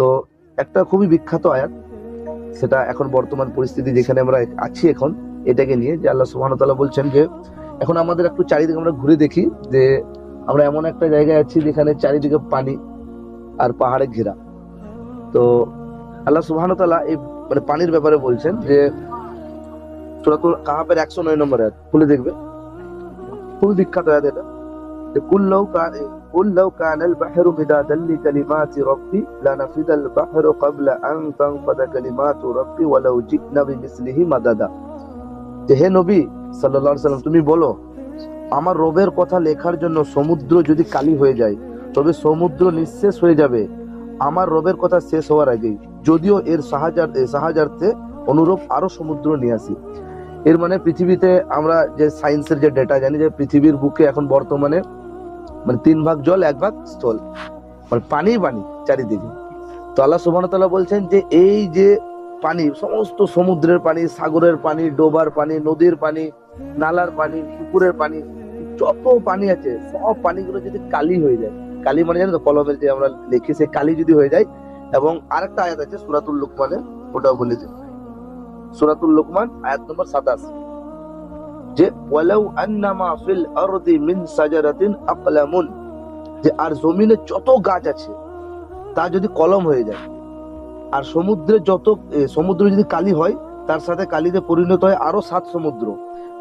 তো একটা খুবই বিখ্যাত আয়াত, সেটা এখন বর্তমান পরিস্থিতি যেখানে আমরা আছি এখন, এটাকে নিয়ে যে আল্লাহ সুবহানাহু ওয়া তাআলা বলছেন যে, এখন আমাদের একটু চারিদিকে আমরা ঘুরে দেখি যে, আমরা এমন একটা জায়গায় আছি যেখানে চারিদিকে পানি আর পাহাড়ে ঘেরা। তো আল্লাহ সুবহানাহু ওয়া তাআলা এই মানে পানির ব্যাপারে বলছেন যে, সূরাতুল কাহাফের 109 নম্বর আয়াত, খুলে দেখবে। খুবই বিখ্যাত আয়াত এটা। যে কুল আল বাহরু মিদাদান লিকালিমাতি রাব্বি লানাফিদা আল বাহরু ক্বাবলা আন তানফাদা কালিমাতু রাব্বি ওয়ালাউ জি'না বিমিসলিহি মাদাদা যে হে নবী সাল্লাল্লাহু সাল্লাম, তুমি বলো, আমার রবের কথা লেখার জন্য সমুদ্র যদি কালি হয়ে যায়, তবে সমুদ্র নিঃশেষ হয়ে যাবে। আমার রবের কথা শেষ হওয়ার আগেই। যদিও এর সাহাযার এ অনুরূপ আরও সমুদ্র নিয়ে আসি। এর মানে পৃথিবীতে আমরা যে সায়েন্সের যে ডেটা জানি, যে পৃথিবীর বুকে এখন বর্তমানে মানে তিন ভাগ জল, এক ভাগ স্থল। মানে পানি পানি চারিদিকে। তো আল্লাহ ওয়া বলছেন যে, এই যে পানি, সমস্ত সমুদ্রের পানি, সাগরের পানি, ডোবার পানি, নদীর পানি, নালার পানি, পুকুরের পানি, যত পানি আছে, সব পানিগুলো যদি কালি হয়ে যায়, কালি মানে জানো তো কলমের যে আমরা লিখি সে কালি যদি হয়ে যায়, এবং আরেকটা আয়াত আছে সুরাতুল লুকমানে ওটাও বলেছে। সুরাতুল লুকমান, আয়াত নম্বর সাতাশ। যে ওয়ালাউ আন্নামা ফিল আরদি মিন সাজারাতিন আকলামুন। যে আর জমিনে যত গাছ আছে তা যদি কলম হয়ে যায় আর সমুদ্রে যত সমুদ্র যদি কালি হয় তার সাথে কালিতে পরিণত হয় আরও সাত সমুদ্র।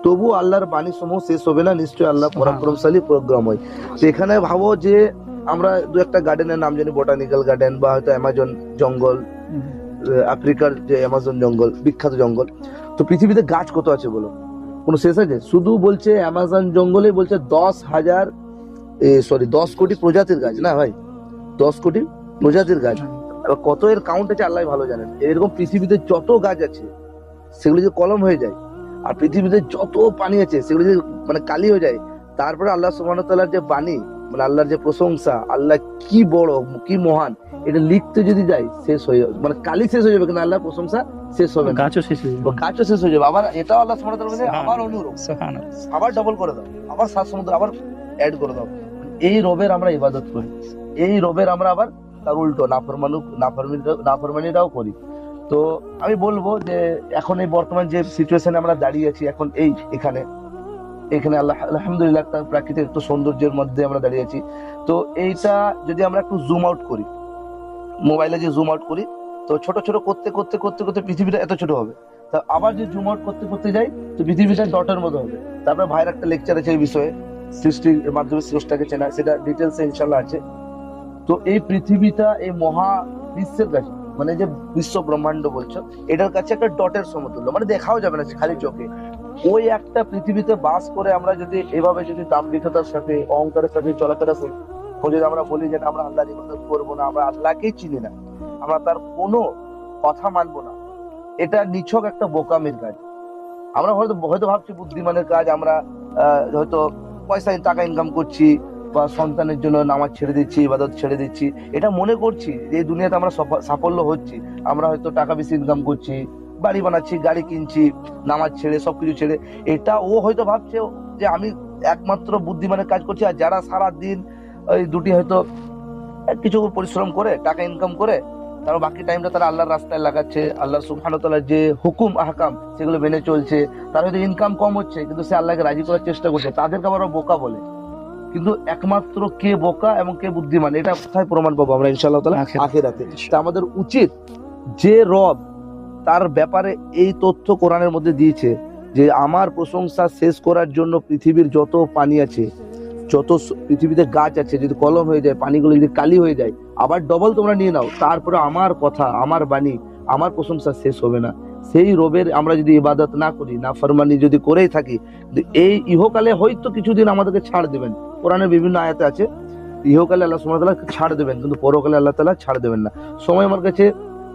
তবু আল্লাহর বাণী সমূহ শেষ হবে না নিশ্চয়ই আল্লাহ পরাক্রমশালী প্রোগ্রাম হয়। তো এখানে ভাবো যে আমরা দু একটা গার্ডেনের নাম জানি বোটানিক্যাল গার্ডেন বা হয়তো অ্যামাজন জঙ্গল আফ্রিকার যে অ্যামাজন জঙ্গল বিখ্যাত জঙ্গল। তো পৃথিবীতে গাছ কত আছে বলো? কোনো শেষ আছে? শুধু বলছে অ্যামাজন জঙ্গলে বলছে দশ হাজার সরি দশ কোটি প্রজাতির গাছ, না ভাই? দশ কোটি প্রজাতির গাছ। কত এর কাউন্ট আছে আল্লাহ ভালো জানেন। এরকম পৃথিবীতে যত গাছ আছে, সেগুলো যে কলম হয়ে যায়, আর পৃথিবীতে যত পানি আছে, সেগুলো যে মানে কালি হয়ে যায়, তারপরে আল্লাহ ওয়া তাআলার যে বাণী মানে আল্লাহর যে প্রশংসা, আল্লাহ কি বড়, কি মহান, এটা লিখতে যদি যাই শেষ হয়ে যাবে মানে কালি শেষ হয়ে যাবে, কিন্তু আল্লাহর প্রশংসা শেষ হবে গাছও শেষ হয়ে তো গাছও শেষ হয়ে যাবে। আবার এটাও আল্লাহ সুবহানাহু ওয়া তাআলা আবার অনুরূপ। যাবে আবার ডবল করে দাও। আবার সাত সমুদ্র আবার অ্যাড করে দাও। এই রবের আমরা ইবাদত করি। এই রবের আমরা আবার তার উল্টো নাফরমানু নাফরমানিটাও করি। তো আমি বলব যে এখন এই বর্তমান যে সিচুয়েশনে আমরা দাঁড়িয়ে আছি এখন এই এখানে। এখানে আল্লাহ আলহামদুলিল্লাহ একটা প্রাকৃতিক একটু সৌন্দর্যের মধ্যে আমরা দাঁড়িয়ে আছি। তো এইটা যদি আমরা একটু জুম আউট করি মোবাইলে যে জুম আউট করি তো ছোট ছোট করতে করতে করতে করতে পৃথিবীটা এত ছোট হবে। তা আবার যে জুম আউট করতে করতে যাই, তো পৃথিবীটা ডটের মতো হবে। তারপরে ভাইয়ের একটা লেকচার আছে এই বিষয়ে, সৃষ্টির মাধ্যমে স্রষ্টাকে চেনা, সেটা ডিটেলসে ইনশাল্লাহ আছে। তো এই পৃথিবীটা, এই মহা বিশ্বের কাছে মানে যে বিশ্ব ব্রহ্মাণ্ড বলছো, এটার কাছে একটা ডটের সমতুল্য মানে দেখাও যাবে না খালি চোখে। ওই একটা পৃথিবীতে বাস করে আমরা যদি এভাবে যদি দাম্ভিকতার সাথে, অহংকারের সাথে চলাফেরা করি যদি আমরা বলি যে আমরা আল্লাহ করব না, আমরা আল্লাহকেই চিনি না। আমরা তার কোনো কথা মানবো না। এটা নিছক একটা বোকামির কাজ। আমরা হয়তো হয়তো ভাবছি বুদ্ধিমানের কাজ, আমরা হয়তো পয়সা, টাকা ইনকাম করছি বা সন্তানের জন্য নামাজ ছেড়ে দিচ্ছি, ইবাদত ছেড়ে দিচ্ছি। এটা মনে করছি যে এই দুনিয়াতে আমরা সাফল্য হচ্ছি। আমরা হয়তো টাকা বেশি ইনকাম করছি, বাড়ি বানাচ্ছি, গাড়ি কিনছি, নামাজ ছেড়ে সব কিছু ছেড়ে। এটা ও হয়তো ভাবছে যে আমি একমাত্র বুদ্ধিমানের কাজ করছি আর যারা সারা দিন ওই দুটি হয়তো কিছু পরিশ্রম করে, টাকা ইনকাম করে তারপর বাকি টাইমটা তারা আল্লাহর রাস্তায় লাগাচ্ছে আল্লাহ সুবহানাহু ওয়া যে হুকুম আহকাম সেগুলো মেনে চলছে। তার হয়তো ইনকাম কম হচ্ছে কিন্তু সে আল্লাহকে রাজি করার চেষ্টা করছে। তাদেরকে আবার বোকা বলে। কিন্তু একমাত্র কে বোকা এবং কে বুদ্ধিমান এটা কোথায় প্রমাণ পাবো আমরা ইনশাআল্লাহ আখিরাতে। আখিরাতে। আমাদের উচিত যে রব তার ব্যাপারে এই তথ্য কোরআনের মধ্যে দিয়েছে যে আমার প্রশংসা শেষ করার জন্য পৃথিবীর যত পানি আছে যত পৃথিবীতে গাছ আছে যদি কলম হয়ে যায় পানিগুলো যদি কালি হয়ে যায় আবার ডবল তোমরা নিয়ে নাও। তারপরে আমার কথা, আমার বাণী, আমার প্রশংসা শেষ হবে না। সেই রবের আমরা যদি ইবাদত না করি না ফরমানি যদি করেই থাকি, এই ইহকালে হয়তো কিছুদিন আমাদেরকে ছাড় দেবেন। কোরআনের বিভিন্ন আয়াতে আছে, ইহকালে আল্লাহ ওয়া ছাড় দেবেন, কিন্তু পরকালে আল্লাহ তালা ছাড় দেবেন না। সময় আমার কাছে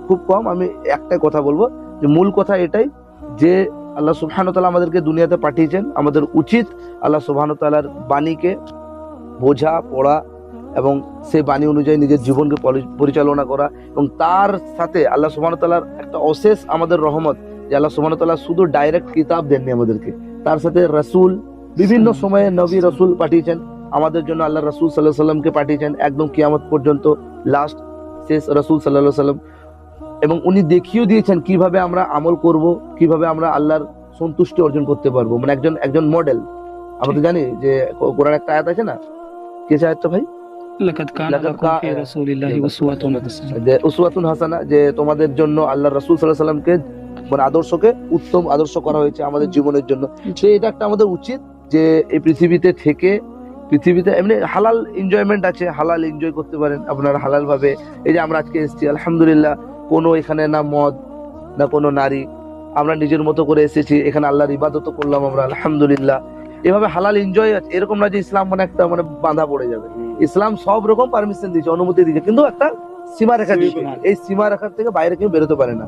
খুব কম, আমি একটাই কথা বলব, যে মূল কথা এটাই, যে আল্লাহ সুবহানাহু ওয়া আমাদেরকে দুনিয়াতে পাঠিয়েছেন, আমাদের উচিত আল্লাহ ওয়া বাণীকে বোঝা, পড়া এবং সেই বাণী অনুযায়ী নিজের জীবনকে পরি- পরিচালনা করা এবং তার সাথে আল্লাহ ওয়া একটা অশেষ আমাদের রহমত যে আল্লাহ ওয়া শুধু ডাইরেক্ট কিতাব দেননি আমাদেরকে। তার সাথে রসুল বিভিন্ন সময়ে নবী রসুল পাঠিয়েছেন। আমাদের জন্য আল্লাহ রাসূল আলাইহি সাল্লামকে পাঠিয়েছেন একদম কিয়ামত পর্যন্ত লাস্ট শেষ রসুল সাল্লাহ সাল্লাম এবং উনি দেখিয়েও দিয়েছেন কীভাবে আমরা আমল করব কীভাবে আমরা আল্লাহর সন্তুষ্টি অর্জন করতে পারব। মানে একজন একজন মডেল আমরা তো জানি যে কোরআন একটা আয়াত আছে না? কে আয়াতটা ভাই? মানে আদর্শকে উত্তম আদর্শ করা হয়েছে আমাদের জীবনের জন্য। এটা একটা আমাদের উচিত যে এই পৃথিবীতে থেকে পৃথিবীতে এমনি হালাল এনজয়মেন্ট আছে হালাল এনজয় করতে পারেন আপনার হালাল ভাবে এই যে আমরা আজকে এসেছি আলহামদুলিল্লাহ কোনো এখানে না মদ না কোনো নারী আমরা নিজের মতো করে এসেছি এখানে আল্লাহর ইবাদত করলাম আমরা আলহামদুলিল্লাহ। এভাবে হালাল এনজয় এরকম না যে ইসলাম মানে একটা মানে বাঁধা পড়ে যাবে। ইসলাম সব রকম পারমিশন দিয়েছে অনুমতি দিয়েছে কিন্তু একটা সীমা রেখা দিয়েছে। এই সীমা রেখার থেকে বাইরে কেউ বেরোতে পারে না।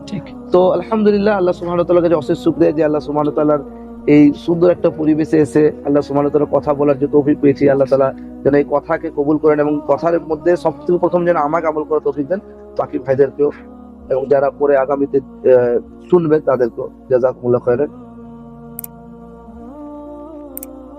তো আলহামদুলিল্লাহ আল্লাহ তাআলার কাছে অশেষ শুকরিয়া যে আল্লাহ সুবহানাহু এই সুন্দর একটা পরিবেশে এসে আল্লাহ সুবহানাহু কথা বলার যে তৌফিক পেয়েছি আল্লাহ তালা যেন এই কথাকে কবুল করেন এবং কথার মধ্যে সবথেকে প্রথম যেন আমাকে আমল করার তৌফিক দেন বাকি ভাইদেরকেও এবং যারা পরে আগামীতে আহ, শুনবে তাদেরকেও জাযাকুমুল্লাহ খায়রান।